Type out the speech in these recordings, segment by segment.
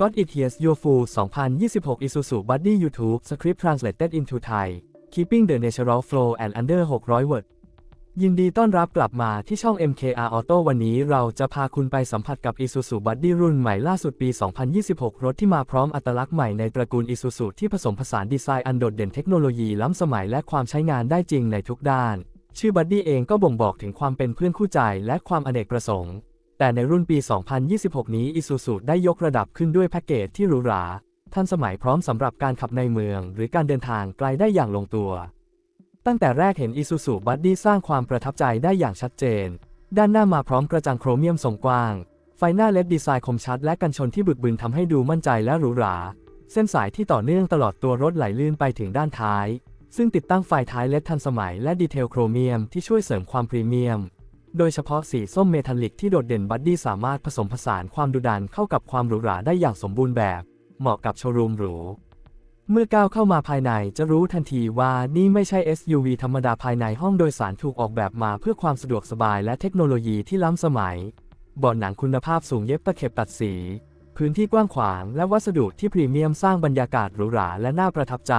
Got It Here's Your Full 2026 Isuzu Buddy YouTube Script Translated into Thai Keeping the Natural Flow and Under 600 Word ยินดีต้อนรับกลับมาที่ช่อง MKR Auto วันนี้เราจะพาคุณไปสัมผัสกับ Isuzu Buddy รุ่นใหม่ล่าสุดปี 2026 รถที่มาพร้อมอัตลักษณ์ใหม่ในตระกูล Isuzu ที่ผสมผสานดีไซน์อันโดดเด่นเทคโนโลยีล้ำสมัยและความใช้งานได้จริงในทุกด้าน ชื่อ Buddy เองก็บ่งบอกถึงความเป็นเพื่อนคู่ใจและความอเนกประสงค์ แต่ในรุ่นปี 2026 นี้ Isuzu ได้ยกระดับขึ้นด้วยแพ็กเกจที่หรูหราทันสมัยพร้อมสำหรับการขับในเมือง หรือการเดินทางไกลได้อย่างลงตัว ตั้งแต่แรกเห็น Isuzu Buddy สร้างความประทับใจได้อย่างชัดเจน ด้านหน้ามาพร้อมกระจังโครเมียมทรงกว้าง ไฟหน้าเลดดีไซน์คมชัด และกันชนที่บึกบึนทำให้ดูมั่นใจและหรูหรา เส้นสายที่ต่อเนื่องตลอดตัวรถไหลลื่นไปถึงด้านท้าย ซึ่งติดตั้งไฟท้ายเลดทันสมัยและดีเทลโครเมียมที่ช่วยเสริมความพรีเมียม โดยเฉพาะสีส้มเมทัลลิกที่โดดเด่นบัดดี้สามารถผสมผสานความดุดันเข้ากับความหรูหราได้อย่างสมบูรณ์แบบ เหมาะกับโชว์รูมหรู เมื่อก้าวเข้ามาภายในจะรู้ทันทีว่านี่ไม่ใช่ SUV ธรรมดาภายในห้องโดยสารถูกออกแบบมาเพื่อความสะดวกสบายและเทคโนโลยีที่ล้ำสมัยบาะหนังคุณภาพสูงเย็บตะเข็บตัดสี พื้นที่กว้างขวางและวัสดุที่พรีเมียมสร้างบรรยากาศหรูหราและน่าประทับใจ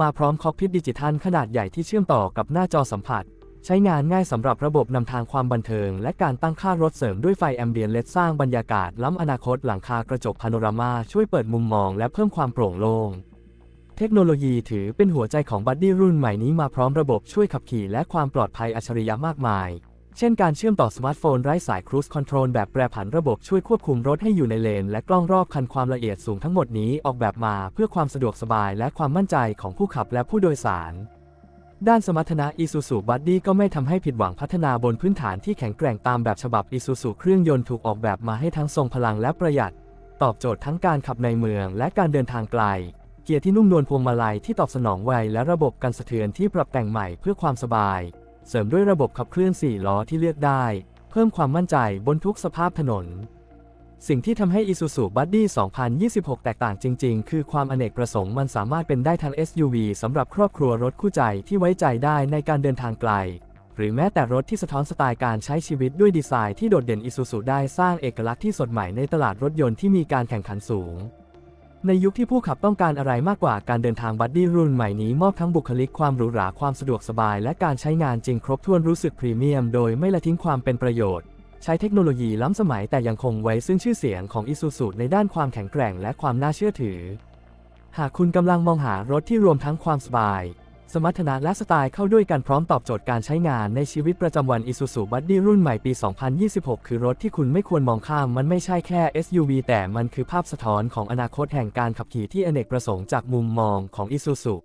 มาพร้อมคอกพิทดิจิทัลขนาดใหญ่ที่เชื่อมต่อกับหน้าจอสัมผัส ใช้งานง่ายสำหรับระบบนำทางความบันเทิง และการตั้งค่ารถเสริมด้วยไฟแอมเบียนเลสร้างบรรยากาศล้ำอนาคตหลังคากระจกพาโนรามาช่วยเปิดมุมมองและเพิ่มความโปร่งโล่งเทคโนโลยีถือเป็นหัวใจของบัดดี้รุ่นใหม่นี้มาพร้อมระบบช่วยขับขี่และความปลอดภัยอัจฉริยะมากมาย เช่นการเชื่อมต่อสมาร์ทโฟนไร้สายครู i คอนโทรลแบบแปรผันระบบช่วยควบคุมรถให้อยู่ในเลน และกล้องรอบคันความละเอียดสูงทั้งหมดนี้ออกแบบมาเพื่อความสะดวกสบายและความมั่นใจของผู้ขับและผู้โดยสาร ด้านสมรรถนะ Isuzu Buddy ก็ไม่ทำให้ผิดหวังพัฒนาบนพื้นฐานที่แข็งแกร่งตามแบบฉบับ Isuzu เครื่องยนต์ถูกออกแบบมาให้ทั้งทรงพลังและประหยัด ตอบโจทย์ทั้งการขับในเมืองและการเดินทางไกล เกียร์ที่นุ่มนวลพวงมาลัยที่ตอบสนองไวและระบบกันสะเทือนที่ปรับแต่งใหม่เพื่อความสบาย เสริมด้วยระบบขับเคลื่อน 4 ล้อที่เลือกได้ เพิ่มความมั่นใจบนทุกสภาพถนน สิ่งที่ทำให้ Isuzu Buddy 2026 แตกต่างจริง ๆ คือความอเนกประสงค์มันสามารถเป็นได้ทั้ง SUV สำหรับครอบครัวรถคู่ใจที่ไว้ใจได้ในการเดินทางไกล หรือแม้แต่รถที่สะท้อนสไตล์การใช้ชีวิตด้วยดีไซน์ที่โดดเด่น Isuzu ได้สร้างเอกลักษณ์ที่สดใหม่ในตลาดรถยนต์ที่มีการแข่งขันสูง ในยุคที่ผู้ขับต้องการอะไรมากกว่าการเดินทางบัดดี้รุ่นใหม่นี้มอบทั้งบุคลิกความหรูหราความสะดวกสบาย และการใช้งานจริงครบถ้วนรู้สึกพรีเมียม โดยไม่ละทิ้งความเป็นประโยชน์ ใช้เทคโนโลยีล้ำสมัยแต่ยังคงไว้ซึ่งชื่อเสียงของ Isuzu ในด้านความแข็งแกร่งและความน่าเชื่อถือ หากคุณกำลังมองหารถที่รวมทั้งความสบาย สมรรถนะและสไตล์เข้าด้วยกันพร้อมตอบโจทย์การใช้งานในชีวิตประจำวัน Isuzu Buddy รุ่นใหม่ปี 2026 คือรถที่คุณไม่ควรมองข้าม มันไม่ใช่แค่ SUV แต่มันคือภาพสะท้อนของอนาคตแห่งการขับขี่ที่อเนกประสงค์จากมุมมองของ Isuzu